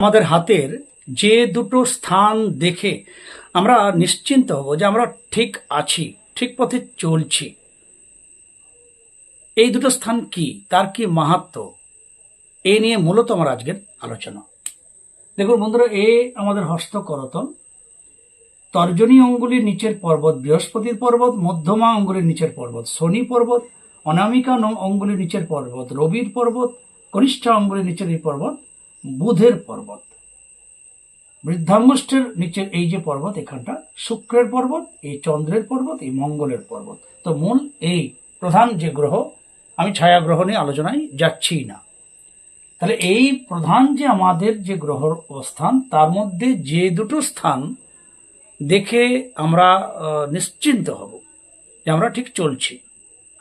আমাদের হাতের যে দুটো স্থান দেখে আমরা নিশ্চিন্ত হব যে আমরা ঠিক আছি, ঠিক পথে চলছি। এই দুটো স্থান কি? তার কি মাহাত্ম? এই নিয়ে মূলত আমার আজকের আলোচনা। দেখুন বন্ধুরা, এ আমাদের হস্ত করতল তর্জনী অঙ্গুলির নিচের পর্বত, বৃহস্পতির পর্বত, মধ্যমা অঙ্গুলির নিচের পর্বত, শনি পর্বত, অনামিকা অঙ্গুলির নিচের পর্বত, রবির পর্বত, কনিষ্ঠা অঙ্গুলির নিচের এই পর্বত বুধের পর্বত। বৃদ্ধাঙ্গুষ্ঠের নিচের এই যে পর্বত, এখানটা শুক্রের পর্বত, এই চন্দ্রের পর্বত, এই মঙ্গলের পর্বত। তো মূল এই প্রধান যে গ্রহ, আমি ছায়া গ্রহ নিয়ে আলোচনায় যাচ্ছি না। তাহলে এই প্রধান যে আমাদের যে গ্রহ অবস্থান, তার মধ্যে যে দুটো স্থান দেখে আমরা নিশ্চিন্ত হব যে আমরা ঠিক চলছি।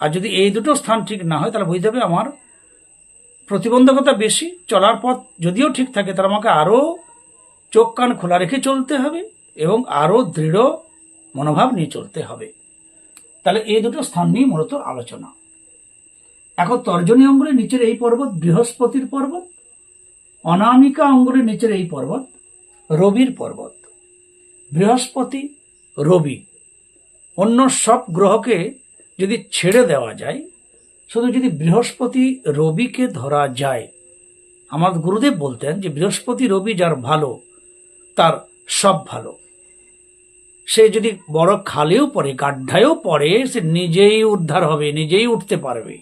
আর যদি এই দুটো স্থান ঠিক না হয়, তাহলে বুঝতে হবে আমার প্রতিবন্ধকতা বেশি, চলার পথ যদিও ঠিক থাকে তাহলে আমাকে আরও চোখ কান খোলা রেখে চলতে হবে এবং আরও দৃঢ় মনোভাব নিয়ে চলতে হবে। তাহলে এই দুটো স্থান নিয়ে মূলত আলোচনা। এখন তর্জনী অঙ্গুলের নিচের এই পর্বত, বৃহস্পতির পর্বত, অনামিকা অঙ্গুলের নিচের এই পর্বত, রবির পর্বত। বৃহস্পতি, রবি। অন্য সব গ্রহকে যদি ছেড়ে দেওয়া যায় শুধু যদি বৃহস্পতি রবিকে ধরা যায় আমার গুরুদেব বলতেন যে বৃহস্পতি রবি যার ভালো, তার সব ভালো। সে যদি বড় খালেও পড়ে, গাড্ডায়ও পড়ে, সে নিজেই উদ্ধার হবে, নিজেই উঠতে পারবে।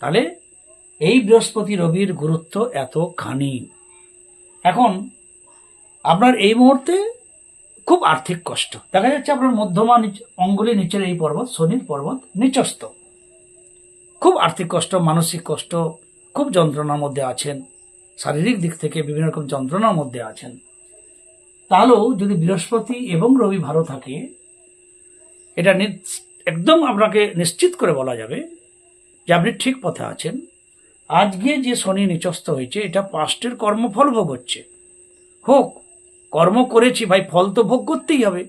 তাহলে এই বৃহস্পতি রবির গুরুত্ব এতখানি। এখন আপনার এই মুহূর্তে খুব আর্থিক কষ্ট। দেখা যাচ্ছে আপনার মধ্যমা অঙ্গুলি নিচের এই পর্বত, শনির পর্বত নিচস্থ। খুব আর্থিক কষ্ট, মানসিক কষ্ট, খুব যন্ত্রণার মধ্যে আছেন, শারীরিক দিক থেকে বিভিন্ন রকম যন্ত্রণার মধ্যে আছেন। তাহলেও যদি বৃহস্পতি এবং রবি ভালো থাকে, এটা একদম আপনাকে নিশ্চিত করে বলা যাবে যে আপনি ঠিক পথে আছেন। আজকে যে শনি নিচস্থ হয়েছে, এটা পাস্টের কর্মফল ভোগ হচ্ছে। হোক, কর্ম করেছি ভাই, ফল তো ভোগ করতেই হবে।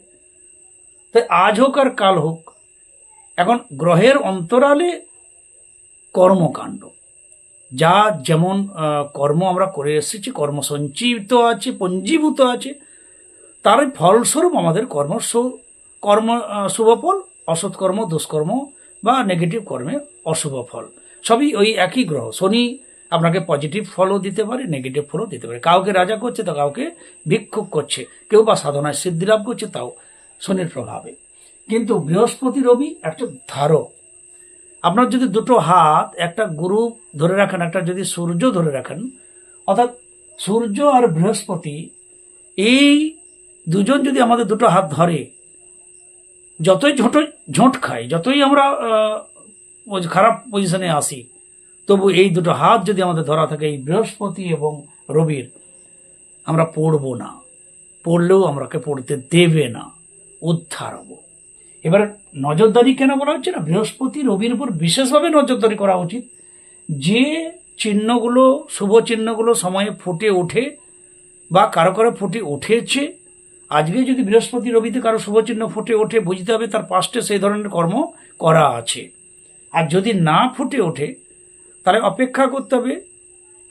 তাই আজ হোক আর কাল হোক, এখন গ্রহের অন্তরালে কর্মকাণ্ড। যা যেমন কর্ম আমরা করে এসেছি কর্ম সঞ্চিত আছে, পঞ্জীভূত আছে, তার ফলস্বরূপ আমাদের কর্ম কর্ম শুভ ফল, অসৎ কর্ম দুষ্কর্ম বা নেগেটিভ কর্মে অশুভ ফল। সবই ওই একই গ্রহ। শনি আপনাকে পজিটিভ ফলও দিতে পারে নেগেটিভ ফলও দিতে পারে। কাউকে রাজা করছে তো কাউকে ভিক্ষুক করছে। কেউ বা সাধনায় সিদ্ধি লাভ করছে, তাও শনির প্রভাবে। কিন্তু বৃহস্পতি রবি একটা ধারক। আপনার যদি দুটো হাত একটা গুরু ধরে রাখেন, একটা যদি সূর্য ধরে রাখেন, অর্থাৎ সূর্য আর বৃহস্পতি, এই দুজন যদি আমাদের দুটো হাত ধরে, যতই ঝোঁট ঝোঁট খাই যতই আমরা খারাপ পজিশনে আসি, তবু এই দুটো হাত যদি আমাদের ধরা থাকে, এই বৃহস্পতি এবং রবির, আমরা পড়ব না। পড়লেও আমরাকে পড়তে দেবে না। উদ্ধার হব। এবার নজরদারি কেন বলা হচ্ছে না? বৃহস্পতি রবির উপর বিশেষভাবে নজরদারি করা উচিত। যে চিহ্নগুলো, শুভ চিহ্নগুলো সময়ে ফুটে ওঠে বা কারও কারও ফুটে উঠেছে, আজকে যদি বৃহস্পতি রবিতে কারও শুভ চিহ্ন ফুটে ওঠে, বুঝতে হবে তার পাস্টে সেই ধরনের কর্ম করা আছে। আর যদি না ফুটে ওঠে, তাহলে অপেক্ষা করতে হবে,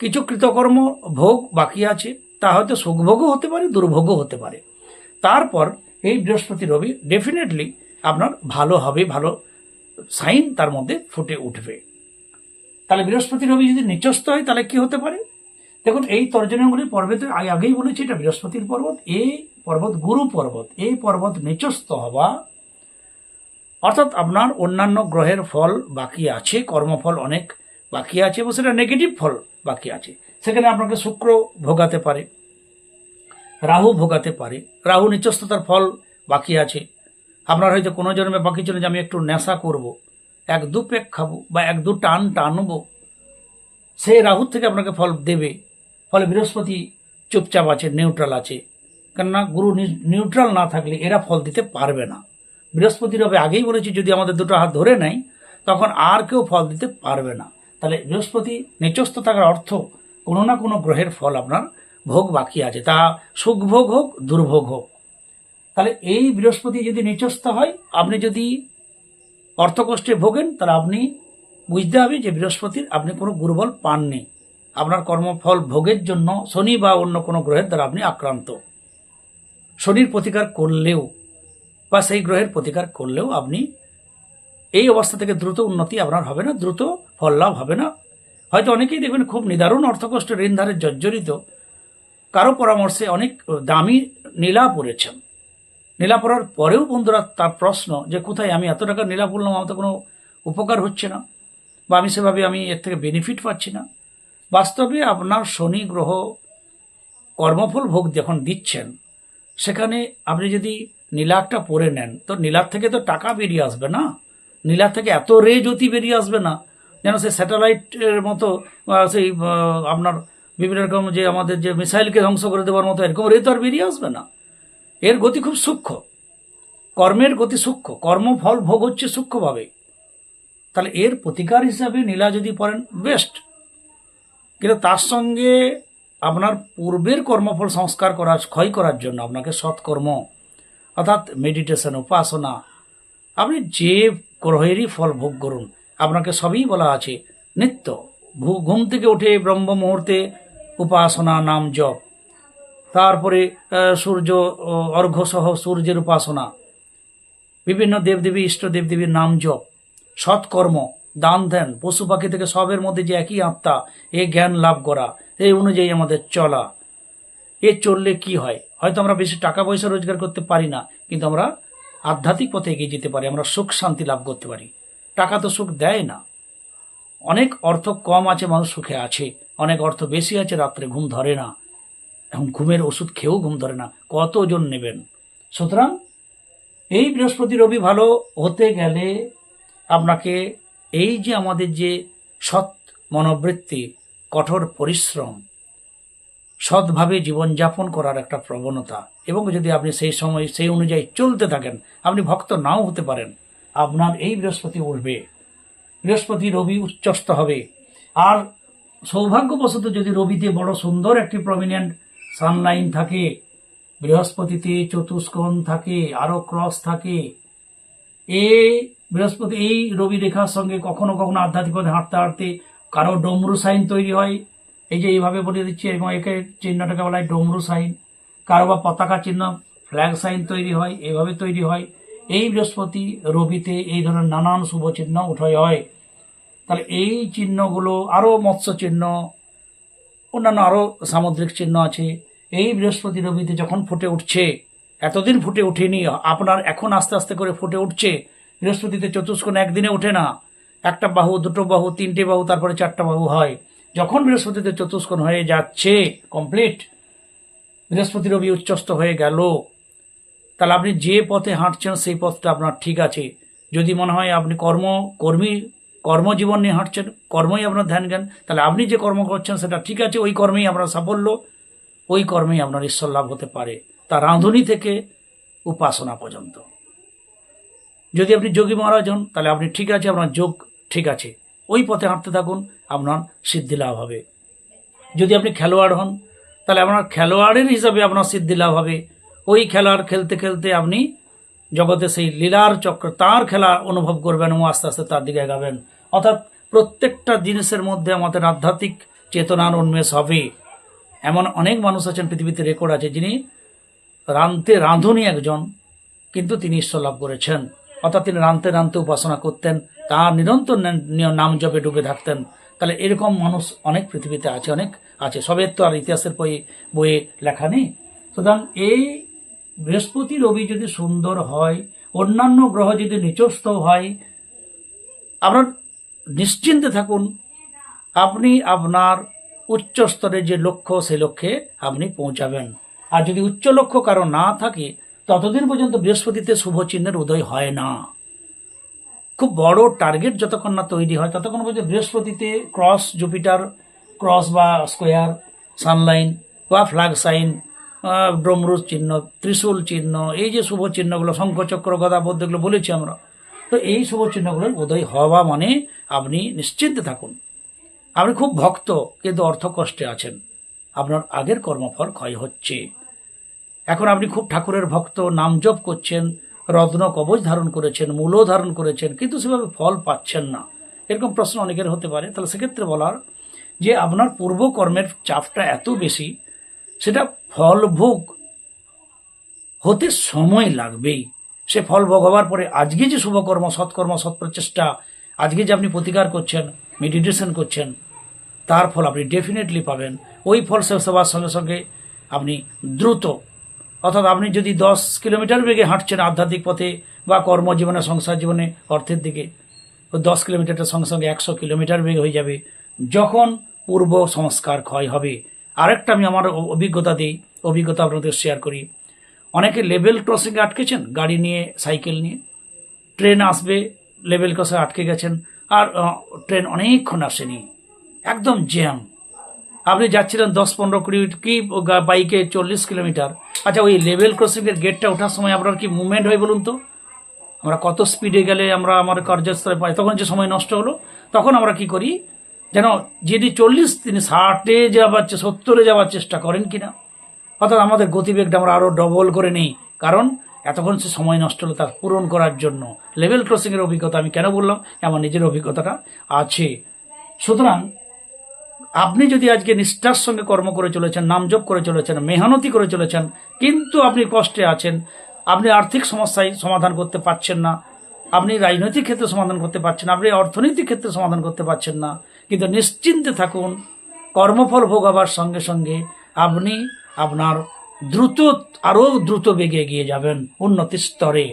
কিছু কৃতকর্ম ভোগ বাকি আছে, তা হয়তো সুখভোগও হতে পারে, দুর্ভোগও হতে পারে। তারপর এই বৃহস্পতি রবি ডেফিনেটলি আপনার ভালো হবে, ভালো সাইন তার মধ্যে ফুটে উঠবে। তাহলে বৃহস্পতি রবি যদি নিচস্থ হয়, তাহলে কি হতে পারে? দেখুন, এই তর্জনীগুলি পর্বতের আগে আগেই বলেছি, এটা বৃহস্পতির পর্বত এই পর্বত গুরু পর্বত এই পর্বত নিচস্থ হওয়া। অর্থাৎ আপনার অন্যান্য গ্রহের ফল বাকি আছে, কর্মফল অনেক বাকি আছে, এবং সেটা নেগেটিভ ফল বাকি আছে। সেখানে আপনাকে শুক্র ভোগাতে পারে, রাহু ভোগাতে পারে, রাহু নিচস্থতার ফল বাকি আছে। আপনার হয়তো কোনো জন্মে বাকি ছিল যে আমি একটু নেশা করব, এক দু পেক খাব বা এক দু টান টানবো সেই রাহু থেকে আপনাকে ফল দেবে। ফলে বৃহস্পতি চুপচাপ আছে নিউট্রাল আছে। কেননা গুরু নিউট্রাল না থাকলে এরা ফল দিতে পারবে না। বৃহস্পতি রবে আগেই বলেছি, যদি আমাদের দুটো হাত ধরে নেয়, তখন আর কেউ ফল দিতে পারবে না। তাহলে বৃহস্পতি নিচস্থ থাকার অর্থ কোনো না কোনো গ্রহের ফল আপনার ভোগ বাকি আছে। তা সুখভোগ হোক, দুর্ভোগ হোক। তাহলে এই বৃহস্পতি যদি নিচস্থ হয়, আপনি যদি অর্থকষ্টে ভোগেন, তাহলে আপনি বুঝতে হবে যে বৃহস্পতির আপনি কোনো গুরুবল পাননি। আপনার কর্মফল ভোগের জন্য শনি বা অন্য কোনো গ্রহের দ্বারা আপনি আক্রান্ত। শনির প্রতিকার করলেও বা সেই গ্রহের প্রতিকার করলেও আপনি এই অবস্থা থেকে দ্রুত উন্নতি আপনার হবে না, দ্রুত ফল লাভ হবে না। হয়তো অনেকেই দেখবেন খুব নিদারুণ অর্থকষ্ট ঋণধারে জর্জরিত। কারও পরামর্শে অনেক দামি নীলা পড়েছেন নীলা পড়ার পরেও বন্ধুরা তার প্রশ্ন যে কোথায় আমি এত টাকা নীলা পড়লাম আমার তো কোনো উপকার হচ্ছে না? বা আমি সেভাবে আমি এর থেকে বেনিফিট পাচ্ছি না? বাস্তবে আপনার শনি গ্রহ কর্মফল ভোগ যখন দিচ্ছেন, সেখানে আপনি যদি নীলাকটা পরে নেন, তো নীলার থেকে তো টাকা বেরিয়ে আসবে না? নীলার থেকে এত রে জ্যোতি বেরিয়ে আসবে না? যেন সে স্যাটেলাইটের মতো সেই আপনার বিভিন্ন রকম যে আমাদের যে মিসাইলকে ধ্বংস করে দেওয়ার মতো এরকম রে তো আর বেরিয়ে আসবে না? এর গতি খুব সূক্ষ্ম। কর্মের গতি সূক্ষ্ম। কর্মফল ভোগ হচ্ছে সূক্ষ্মভাবে। তাহলে এর প্রতিকার হিসাবে নীলা যদি পড়েন, বেস্ট। কিন্তু তার সঙ্গে আপনার পূর্বের কর্মফল সংস্কার করার, ক্ষয় করার জন্য আপনাকে সৎকর্ম, অর্থাৎ মেডিটেশন উপাসনা, আপনি যে গ্রহেরই ফল ভোগ করুন, আপনাকে সবই বলা আছে, নিত্য। ঘুম থেকে উঠে ব্রহ্ম মুহূর্তে উপাসনা, নাম জপ তারপরে সূর্য অর্ঘ্যসহ সূর্যের উপাসনা। বিভিন্ন দেবদেবী, ইষ্ট দেবদেবীর নাম জপ, সৎকর্ম, দান দেন পশু পাখি থেকে সবের মধ্যে যে একই আত্মা, এ জ্ঞান লাভ করা, এই অনুযায়ী আমাদের চলা। এ চললে কি হয়? হয়তো আমরা বেশি টাকা পয়সা রোজগার করতে পারি না, কিন্তু আমরা আধ্যাত্মিক পথে এগিয়ে যেতে পারি, আমরা সুখ শান্তি লাভ করতে পারি। টাকা তো সুখ দেয় না। অনেক অর্থ কম আছে, মানুষ সুখে আছে। অনেক অর্থ বেশি আছে, রাত্রে ঘুম ধরে না। এখন ঘুমের ওষুধ খেয়েও ঘুম ধরে না। কতজন নেবেন? সুতরাং এই বৃহস্পতি রবি ভালো হতে গেলে আপনাকে এই যে আমাদের যে সৎ মনোবৃত্তি, কঠোর পরিশ্রম, সৎভাবে জীবনযাপন করার একটা প্রবণতা, এবং যদি আপনি সেই সময়, সেই অনুযায়ী চলতে থাকেন, আপনি ভক্ত নাও হতে পারেন, আপনার এই বৃহস্পতি উঠবে। বৃহস্পতি রবি উচ্চস্ত হবে। আর সৌভাগ্যবশত যদি রবিতে বড় সুন্দর একটি প্রমিনেন্ট সানলাইন থাকে, বৃহস্পতিতে চতুষ্কোণ থাকে আরও ক্রস থাকে। এই বৃহস্পতি, এই রবি রেখার সঙ্গে কখনো কখনো আধ্যাত্মিক পথে হাঁটতে হাঁটতে কারও ডমরু সাইন তৈরি হয়। এই যে এইভাবে বলে দিচ্ছি, এরকম একে চিহ্নটাকে বলা হয় ডমরু সাইন। কারও বা পতাকা চিহ্ন, ফ্ল্যাগ সাইন তৈরি হয়, এইভাবে তৈরি হয়। এই বৃহস্পতি রবিতে এই ধরনের নানান শুভ চিহ্ন উঠয় হয়। তাহলে এই চিহ্নগুলো আরও মৎস্য চিহ্ন অন্যান্য আরও সামুদ্রিক চিহ্ন আছে। এই বৃহস্পতি রবিতে যখন ফুটে উঠছে, এতদিন ফুটে ওঠেনি, আপনার এখন আস্তে আস্তে করে ফুটে উঠছে, বৃহস্পতিতে চতুষ্কোণ একদিনে ওঠে না। একটা বাহু, দুটো বাহু, তিনটে বাহু, তারপরে চারটা বাহু হয়। যখন বৃহস্পতিতে চতুষ্কোণ হয়ে যাচ্ছে কমপ্লিট বৃহস্পতি রবি উচ্চস্ত হয়ে গেল। তাহলে আপনি যে পথে হাঁটছেন, সেই পথটা আপনার ঠিক আছে। যদি মনে হয় আপনি কর্ম, কর্মী কর্মজীবন নিয়ে হাঁটছেন, কর্মই আপনার ধ্যান জ্ঞান তাহলে আপনি যে কর্ম করছেন, সেটা ঠিক আছে, ওই কর্মেই আপনার সাফল্য, ওই কর্মেই আপনার ঈশ্বর লাভ হতে পারে। তা রাঁধুনি থেকে উপাসনা পর্যন্ত। যদি আপনি যোগী মহারাজ হন, তাহলে আপনি ঠিক আছে, আপনার যোগ ঠিক আছে। ওই পথে হাঁটতে থাকুন, আপনার সিদ্ধি লাভ হবে। যদি আপনি খেলোয়াড় হন, তাহলে আপনার খেলোয়াড়ের হিসাবে আপনার সিদ্ধি লাভ হবে। ওই খেলার খেলতে খেলতে আপনি জগতে সেই লীলার চক্র, তার খেলা অনুভব করবেন এবং আস্তে আস্তে তার দিকে এগাবেন। অর্থাৎ প্রত্যেকটা জিনিসের মধ্যে আমাদের আধ্যাত্মিক চেতনার উন্মেষ হবে। এমন অনেক মানুষ আছেন, পৃথিবীতে রেকর্ড আছে, যিনি রাঁধতে রাঁধুনি একজন, কিন্তু তিনি ঈশ্বর লাভ করেছেন। অর্থাৎ তিনি রাঁধতে রাঁধতে উপাসনা করতেন, তার নিরন্তর নাম জপে ডুবে থাকতেন। তাহলে এরকম মানুষ অনেক পৃথিবীতে আছে, অনেক আছে। সবের তো আর ইতিহাসের বই বইয়ে লেখা নেই। সুতরাং এই বৃহস্পতি, রবি যদি সুন্দর হয়, অন্যান্য গ্রহ যদি নিচস্থ হয় আপনার নিশ্চিন্তে থাকুন। আপনি আপনার উচ্চ স্তরের যে লক্ষ্য সেই লক্ষ্যে আপনি পৌঁছাবেন। আর যদি উচ্চ লক্ষ্য কারও না থাকে, ততদিন পর্যন্ত বৃহস্পতিতে শুভ চিহ্নের উদয় হয় না। খুব বড় টার্গেট যতক্ষণ না তৈরি হয়, ততক্ষণ পর্যন্ত বৃহস্পতিতে ক্রস জুপিটার ক্রস বা স্কোয়ার সানলাইন বা ফ্ল্যাগ সাইন ড্রমরুজ চিহ্ন, ত্রিশূল চিহ্ন, এই যে শুভ চিহ্নগুলো, শঙ্খচক্র গদা বৌদ্ধ এগুলো বলেছি আমরা। তো এই শুভ চিহ্নগুলোর উদয় হওয়া মানে আপনি নিশ্চিন্তে থাকুন। আপনি খুব ভক্ত, কিন্তু অর্থ কষ্টে আছেন। আপনার আগের কর্মফল ক্ষয় হচ্ছে। এখন আপনি খুব ঠাকুরের ভক্ত, নাম জপ করছেন, রত্ন কবচ ধারণ করেছেন মূলও ধারণ করেছেন, কিন্তু সেভাবে ফল পাচ্ছেন না। এরকম প্রশ্ন অনেকের হতে পারে। তাহলে সেক্ষেত্রে বলার যে আপনার পূর্বকর্মের চাপটা এত বেশি, সেটা ফলভোগ হতে সময় লাগবেই। সে ফল ভোগ হওয়ার পরে আজকে যে শুভকর্ম, সৎকর্ম, সৎপ্রচেষ্টা, আজকে যে আপনি প্রতিকার করছেন মেডিটেশন করছেন, তার ফল আপনি ডেফিনেটলি পাবেন। ওই ফল হওয়ার সঙ্গে সঙ্গে আপনি দ্রুত, অর্থাৎ আপনি যদি দশ কিলোমিটার বেগে হাঁটছেন আধ্যাত্মিক পথে বা কর্মজীবনে, সংসার জীবনে, অর্থের দিকে দশ কিলোমিটারটার সঙ্গে সঙ্গে একশো কিলোমিটার বেগে হয়ে যাবে। যখন পূর্ব সংস্কার ক্ষয় হবে। আরেকটা আমি আমার অভিজ্ঞতা দিই, অভিজ্ঞতা আপনাদের শেয়ার করি। অনেকে লেভেল ক্রসিংয়ে আটকেছেন, গাড়ি নিয়ে, সাইকেল নিয়ে। ট্রেন আসবে, লেভেল ক্রসে আটকে গেছেন। আর ট্রেন অনেকক্ষণ আসেনি। একদম জ্যাম। আপনি যাচ্ছিলেন দশ পনেরো কুড়ি কি বাইকে চল্লিশ কিলোমিটার। আচ্ছা ওই লেভেল ক্রসিংয়ের গেটটা ওঠার সময় আপনার কি মুভমেন্ট হয় বলুন তো? আমরা কত স্পিডে গেলে আমরা আমার কার্যস্থলে পাই? তখন যে সময় নষ্ট হলো, তখন আমরা কি করি? যেন যিনি চল্লিশ, তিনি ষাটে চে- সত্তরে যাওয়ার চেষ্টা করেন কিনা। অর্থাৎ আমাদের গতিবেগটা আমরা আরও ডবল করে নিই। কারণ এতক্ষণ সে সময় নষ্ট হলো তার পূরণ করার জন্য। লেভেল ক্রসিংয়ের অভিজ্ঞতা আমি কেন বললাম? আমার নিজের অভিজ্ঞতাটা আছে। সুতরাং আপনি যদি আজকে নিষ্ঠার সঙ্গে কর্ম করে চলেছেন নামজপ করে চলেছেন, মেহনতি করে চলেছেন, কিন্তু আপনি কষ্টে আছেন, আপনি আর্থিক সমস্যায় সমাধান করতে পারছেন না, আপনি রাজনৈতিক ক্ষেত্রে সমাধান করতে পারছেন আপনি অর্থনৈতিক ক্ষেত্রে সমাধান করতে পারছেন না, কিন্তু নিশ্চিন্তে থাকুন, কর্মফল ভোগ হবার সঙ্গে সঙ্গে আপনি আপনার দ্রুত আরও দ্রুত বেগে এগিয়ে যাবেন উন্নতির স্তরে।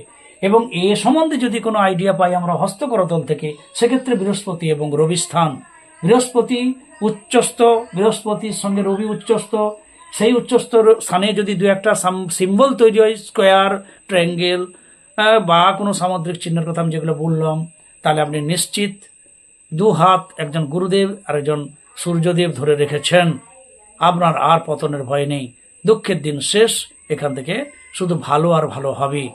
এবং এ সম্বন্ধে যদি কোনো আইডিয়া পাই আমরা হস্তকরতল থেকে, সেক্ষেত্রে বৃহস্পতি এবং রবি স্থান। বৃহস্পতি উচ্চস্থ, বৃহস্পতির সঙ্গে রবি উচ্চস্থ, সেই উচ্চস্থ স্থানে যদি দু একটা সিম্বল তৈরি হয়, স্কোয়ার, ট্রায়াঙ্গেল বা কোনো সামুদ্রিক চিহ্নের কথা আমি যেগুলো বললাম, তাহলে আপনি নিশ্চিত দু হাত একজন গুরুদেব আর একজন সূর্যদেব ধরে রেখেছেন। আপনার আর পতনের ভয় নেই। দুঃখের দিন শেষ, এখান থেকে শুধু ভালো আর ভালো হবে।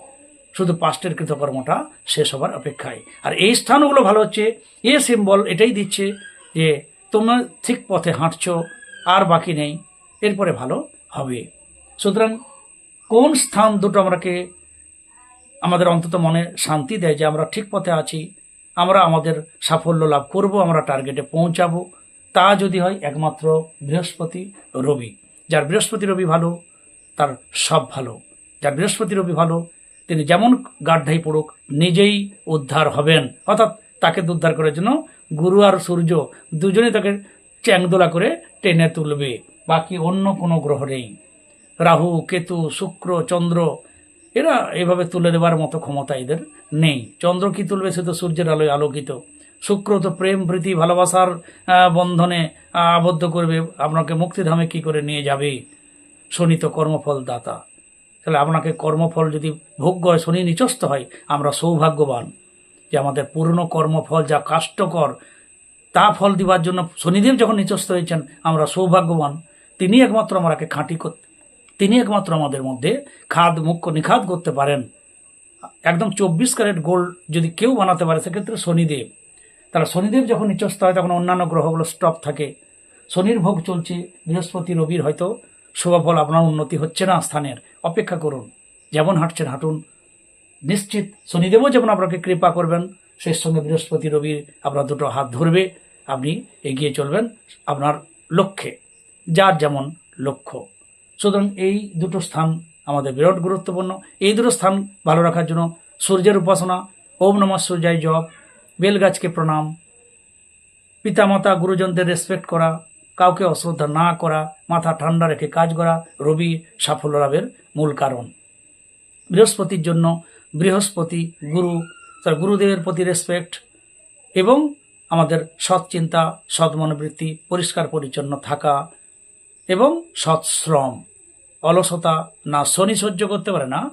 শুধু পাস্টের কৃতকর্মটা শেষ হবার অপেক্ষায়। আর এই স্থানগুলো ভালো হচ্ছে। এ সিম্বল এটাই দিচ্ছে যে তোমরা ঠিক পথে হাঁটছো, আর বাকি নেই। এরপরে ভালো হবে। সুতরাং কোন স্থান দুটো আমরাকে আমাদের অন্তত মনে শান্তি দেয় যে আমরা ঠিক পথে আছি, আমরা আমাদের সাফল্য লাভ করব, আমরা টার্গেটে পৌঁছাবো। তা যদি হয় একমাত্র বৃহস্পতি রবি। যার বৃহস্পতি রবি ভালো, তার সব ভালো। যার বৃহস্পতি রবি ভালো, তিনি যেমন গাড্ঢাই পড়ুক, নিজেই উদ্ধার হবেন। অর্থাৎ তাকে উদ্ধার করার জন্য গুরু আর সূর্য দুজনে তাকে চ্যাংদোলা করে টেনে তুলবে। বাকি অন্য কোনো গ্রহ নেই। রাহু, কেতু, শুক্র, চন্দ্র, এরা এভাবে তুলে দেওয়ার মতো ক্ষমতা এদের নেই। চন্দ্র কি তুলবে সে তো সূর্যের আলোয় আলোকিত। শুক্র তো প্রেম, প্রীতি, ভালোবাসার বন্ধনে আবদ্ধ করবে, আপনাকে মুক্তিধামে কি করে নিয়ে যাবে? শনি তো কর্মফল দাতা। তাহলে আপনাকে কর্মফল যদি ভোগ্য হয়, শনি নিচস্ত হয়, আমরা সৌভাগ্যবান যে আমাদের পুরনো কর্মফল যা কাষ্টকর, তা ফল দিবার জন্য শনিদেব যখন নিচস্ত হয়েছেন, আমরা সৌভাগ্যবান। তিনি একমাত্র আমাকে খাঁটি করতে তিনি একমাত্র আমাদের মধ্যে খাদ, মুখ্য, নিখাদ করতে পারেন। একদম চব্বিশ ক্যারেট গোল্ড যদি কেউ বানাতে পারে, সেক্ষেত্রে শনিদেব। তাহলে শনিদেব যখন নিচস্ত হয়, তখন অন্যান্য গ্রহগুলো স্টপ থাকে। শনির ভোগ চলছে, বৃহস্পতি, রবির হয়তো শুভফল আপনার উন্নতি হচ্ছে না স্থানের। অপেক্ষা করুন, যেমন হাঁটছেন, হাঁটুন। নিশ্চিত শনিদেবও যেমন আপনাকে কৃপা করবেন, সেই সঙ্গে বৃহস্পতি রবির আপনার দুটো হাত ধরবে, আপনি এগিয়ে চলবেন আপনার লক্ষ্যে, যার যেমন লক্ষ্য। সুতরাং এই দুটো স্থান আমাদের বিরাট গুরুত্বপূর্ণ। এই দুটো স্থান ভালো রাখার জন্য সূর্যের উপাসনা, ওম নমঃ সূর্যায় জপ বেলগাছকে প্রণাম। পিতামাতা, গুরুজনদের রেসপেক্ট করা, কাউকে অশ্রদ্ধা না করা, মাথা ঠান্ডা রেখে কাজ করা, রবি সাফল্য লাভের মূল কারণ। বৃহস্পতির জন্য বৃহস্পতি, গুরু, তার গুরুদেবের প্রতি রেসপেক্ট এবং আমাদের সৎ চিন্তা, সৎ মনোবৃত্তি, পরিষ্কার পরিচ্ছন্ন থাকা এবং সৎ শ্রম। অলসতা না শনি সহ্য করতে পারে না,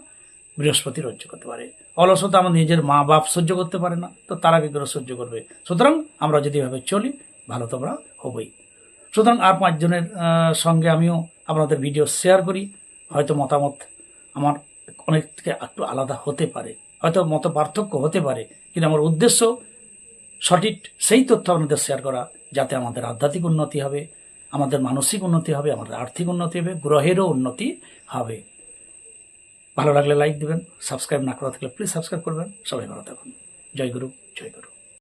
বৃহস্পতি সহ্য করতে পারে। অলসতা আমার নিজের মা বাপ সহ্য করতে পারে না, তো তারা কি করে সহ্য করবে? সুতরাং আমরা যদি এভাবে চলি, ভালো তো আমরা হবই। সুতরাং আর পাঁচজনের সঙ্গে আমিও আপনাদের ভিডিও শেয়ার করি। হয়তো মতামত আমার অনেক থেকে একটু আলাদা হতে পারে, হয়তো মত পার্থক্য হতে পারে, কিন্তু আমার উদ্দেশ্য সঠিক সেই তথ্য আপনাদের শেয়ার করা, যাতে আমাদের আধ্যাত্মিক উন্নতি হবে, আমাদের মানসিক উন্নতি হবে, আমাদের আর্থিক উন্নতি হবে, গ্রহেরও উন্নতি হবে। ভালো লাগলে লাইক দেবেন সাবস্ক্রাইব না করা থাকলে প্লিজ সাবস্ক্রাইব করবেন। সবাই ভালো থাকুন। জয় গুরু জয় গুরু।